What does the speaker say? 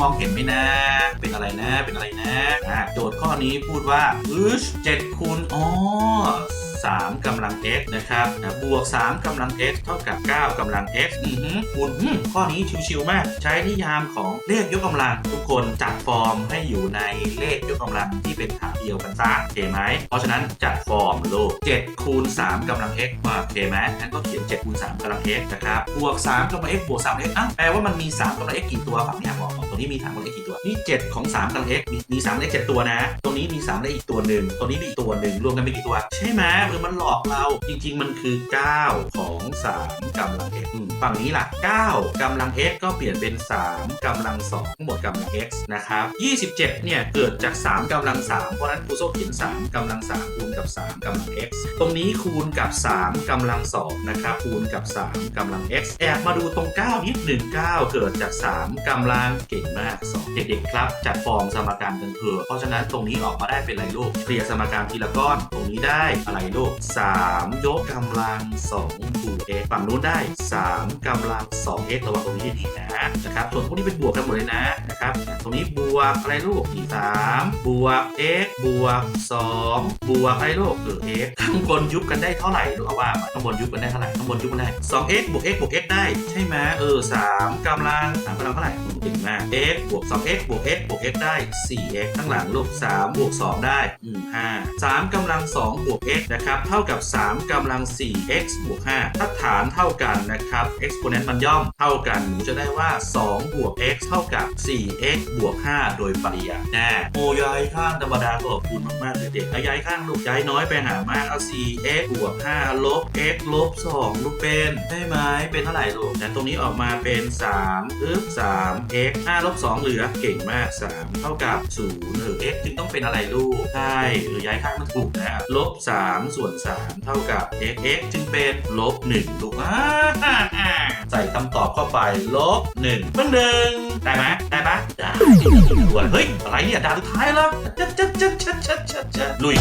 มองเห็นไหมนะ เป็นอะไรนะ เป็นอะไรนะ โจทย์ข้อนี้พูดว่าอืชเจ็ดคูณอ๋อ 3กำลัง x นะครับนะบวก 3กำลัง x เท่ากับ 9กำลัง x อือหือคูณอืมข้อนี้ชิวๆมาก ใช้นิยามของเลขยกกำลัง ทุกคนจัดฟอร์มให้อยู่ในเลขยกกำลังที่เป็นฐานเดียวกันซะโอเคไหมเพราะฉะนั้นจัดฟอร์มลูก7คูณ3กำลัง x มาโอเคไหมงั้นก็เขียน7คูณ3กำลัง x นะครับบวก3กำลัง x บวก3 x อ้าวแปลว่ามันมี3กำลัง x กี่ตัวฝั่งนี้บอกตรงนี้มี3กำลัง x กี่ตัวนี่7ของ3กำลัง x มีมี3เลข7ตัวนะ ตรงนี้มี3เลขอีกตัวหนึ่งตรงนี้มีอีกตัวหนึ่งรวมกันเป็นกี่ตัว ใช่ไหมเออมันหลอกเรา จริง ๆ มันคือ 9 ของ 3กำลัง x ฝั่งนี้ล่ะ 9กำลัง x ก็เปลี่ยนเป็น 3กำลัง2ทั้งหมดกำลัง x นะครับ 27 เนี่ย เกิดจาก 3กำลัง 3 เพราะฉะนั้นครูโซ่เขียน 3กำลัง 3 คูณกับ 3กำลัง x ตรงนี้คูณกับ 3กำลัง 2 นะครับ คูณกับ 3กำลัง x แอบมาดูตรง 9 นิดหนึ่ง9เกิดจาก 3กำลังเก่งมาก 2 เด็กๆครับ จัดฟอร์มสมการกันเถอะเพราะฉะนั้นตรงนี้ออกมาได้เป็นไรลูกเคลียร์สมการทีละก้อน ตรงนี้ได้อะไรลูก3 ยกกำลัง2บวก x ฝั่งนู้นได้ 3กำลัง 2x ระวังตรงนี้ให้ดีนะนะครับส่วนพวกนี้เป็นบวกกันหมดเลยนะนะครับตรงนี้บวกอะไรลูก3บวก x บวก 2 บวกอะไรลูกเออ x ข้างบนยุบกันได้เท่าไหร่ลูกเอาว่ามาข้างบนยุบกันได้เท่าไหร่ข้างบนยุบกันได้ 2x บวก x บวก x ได้ใช่ไหมเออ3กำลัง3กำลังเท่าไหร่ ก่งมาก x บวก 2x บวก x บวก x ได้ 4x ข้างหลังลูก3บวก 2 ได้5 3กำลัง 2 บวก x นะครับ เท่ากับ 3กำลัง 4x บวก 5 ถ้าฐานเท่ากันนะครับ exponent มันย่อมเท่ากันหนูจะได้ว่า 2 บวก x เท่ากับ 4x บวก 5 โดยปริยายแน่โอ้ย้ายข้างธรรมดาก็ขอบคุณมากๆเลยเด็กเอาย้ายข้างลูกย้ายน้อยไปหามากเอา 4x บวก 5 ลบ x ลบ 2 ลูกเป็น ได้ไหมเป็นเท่าไหร่ลูกแต่ตรงนี้ออกมาเป็น3อึ๊บ x 5ลบ2เหลือเก่งมาก 3 เท่ากับ0เออ x จึงต้องเป็นอะไรลูกใช่เออย้ายข้างมันถูกนะลบ3ส่วน 3 เท่ากับ x x จึงเป็นลบ1ลูกอ่าใส่คำตอบเข้าไปลบ1เพิ่งหนึ่งได้ไหมได้ปะได้ด่วนเฮ้ย อะไรเนี่ยด่านสุดท้ายแล้วจัดจัดจัดจัดจัดจัดลุย